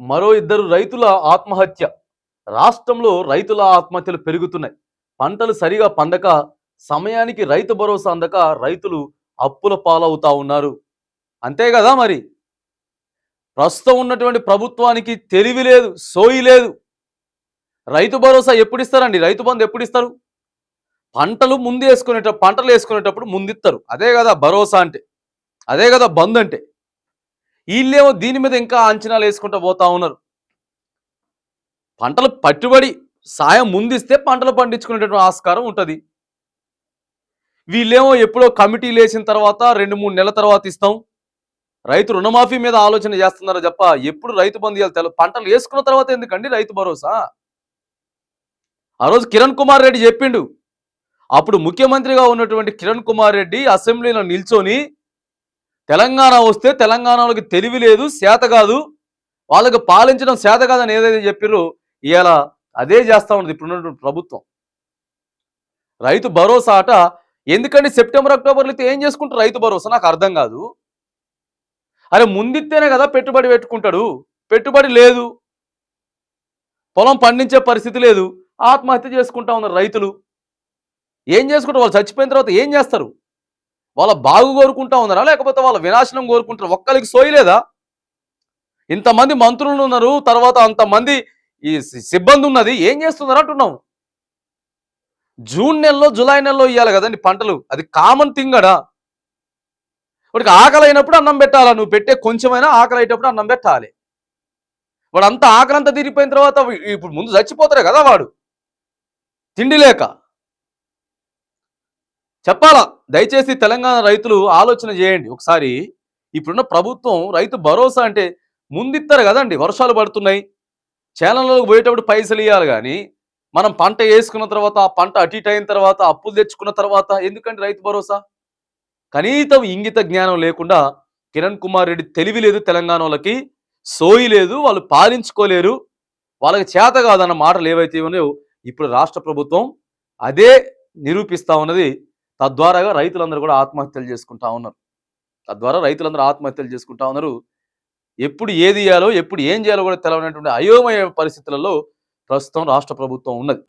మరో ఇద్దరు రైతుల ఆత్మహత్య. రాష్ట్రంలో రైతుల ఆత్మహత్యలు పెరుగుతున్నాయి. పంటలు సరిగా పండక సమయానికి రైతు భరోసా అందక రైతులు అప్పుల పాలవుతా ఉన్నారు. అంతే కదా మరి? ప్రస్తుతం ఉన్నటువంటి ప్రభుత్వానికి తెలివి లేదు సోయి లేదు. రైతు భరోసా ఎప్పుడు ఇస్తారండి రైతు బంధు ఎప్పుడు ఇస్తారు పంటలు ముందు వేసుకునేట పంటలు వేసుకునేటప్పుడు ముందిస్తారు అదే కదా భరోసా అంటే. అదే కదా బంద్ అంటే. వీళ్ళేమో దీని మీద ఇంకా అంచనాలు వేసుకుంటూ పోతా ఉన్నారు. పంటలు పట్టుబడి సాయం ముందిస్తే పంటలు పండించుకునేటటువంటి ఆస్కారం ఉంటుంది. వీళ్ళేమో ఎప్పుడో కమిటీ లేచిన తర్వాత రెండు మూడు నెలల తర్వాత ఇస్తాం. రైతు రుణమాఫీ మీద ఆలోచన చేస్తున్నారో చెప్ప? ఎప్పుడు రైతు బంధు తెలు పంటలు వేసుకున్న తర్వాత ఎందుకండి రైతు భరోసా? ఆ రోజు కిరణ్ కుమార్ రెడ్డి చెప్పిండు. అప్పుడు ముఖ్యమంత్రిగా ఉన్నటువంటి కిరణ్ కుమార్ రెడ్డి అసెంబ్లీలో నిల్చొని తెలంగాణ వస్తే తెలంగాణలోకి తెలివి లేదు శాత కాదు. వాళ్ళకి పాలించడం శాత కాదని ఏదైతే చెప్పారో ఇవాళ అదే చేస్తా ఉన్నది ఇప్పుడున్నటువంటి ప్రభుత్వం. రైతు భరోసా అట ఎందుకంటే సెప్టెంబర్ అక్టోబర్లో అయితే ఏం చేసుకుంటారు రైతు భరోసా? నాకు అర్థం కాదు. అరే ముందిత్తేనే కదా పెట్టుబడి పెట్టుకుంటాడు. పెట్టుబడి లేదు. పొలం పండించే పరిస్థితి లేదు. ఆత్మహత్య చేసుకుంటా ఉన్నారు రైతులు. ఏం చేసుకుంటారు వాళ్ళు? చచ్చిపోయిన తర్వాత ఏం చేస్తారు? వాళ్ళ బాగు కోరుకుంటా ఉన్నారా? లేకపోతే వాళ్ళ వినాశనం కోరుకుంటారు? ఒక్కరికి సోయలేదా ఇంతమంది మంత్రులు ఉన్నారు తర్వాత అంతమంది ఈ సిబ్బంది ఉన్నది ఏం చేస్తున్నారు అంటున్నాం జూన్ నెలలో జూలై నెలలో ఇవ్వాలి కదండి పంటలు. అది కామన్ థింగ్ అడా? వాడికి ఆకలి అయినప్పుడు అన్నం పెట్టాలా? నువ్వు పెట్టే కొంచెమైనా ఆకలి అయ్యేటప్పుడు అన్నం పెట్టాలి. వాడు అంతా ఆకలి అంతా తీరిపోయిన తర్వాత ఇప్పుడు ముందు చచ్చిపోతారే కదా వాడు. తిండి లేక. చెప్పాలా? దయచేసి తెలంగాణ రైతులు ఆలోచన చేయండి. ఒకసారి ఇప్పుడున్న ప్రభుత్వం రైతు భరోసా అంటే ముందిస్తారు కదండి. వర్షాలు పడుతున్నాయి. చేనంలోకి పోయేటప్పుడు పైసలు ఇవ్వాలి కానీ మనం పంట వేసుకున్న తర్వాత ఆ పంట అటు అయిన తర్వాత అప్పులు తెచ్చుకున్న తర్వాత ఎందుకంటే రైతు భరోసా? కనీసం ఇంగిత జ్ఞానం లేకుండా కిరణ్ కుమార్ రెడ్డి తెలివి లేదు తెలంగాణ వాళ్ళకి సోయి లేదు వాళ్ళు పాలించుకోలేరు. వాళ్ళకి చేత కాదన్న మాటలు ఏవైతే ఉన్నాయో ఇప్పుడు రాష్ట్ర ప్రభుత్వం అదే నిరూపిస్తా ఉన్నది. తద్వారాగా రైతులందరూ కూడా ఆత్మహత్యలు చేసుకుంటా ఉన్నారు. తద్వారా రైతులందరూ ఆత్మహత్యలు చేసుకుంటా ఉన్నారు. ఎప్పుడు ఏది చేయాలో ఎప్పుడు ఏం చేయాలో కూడా తెలవనటువంటి అయోమయ పరిస్థితులలో ప్రస్తుతం రాష్ట్ర ప్రభుత్వం ఉన్నది.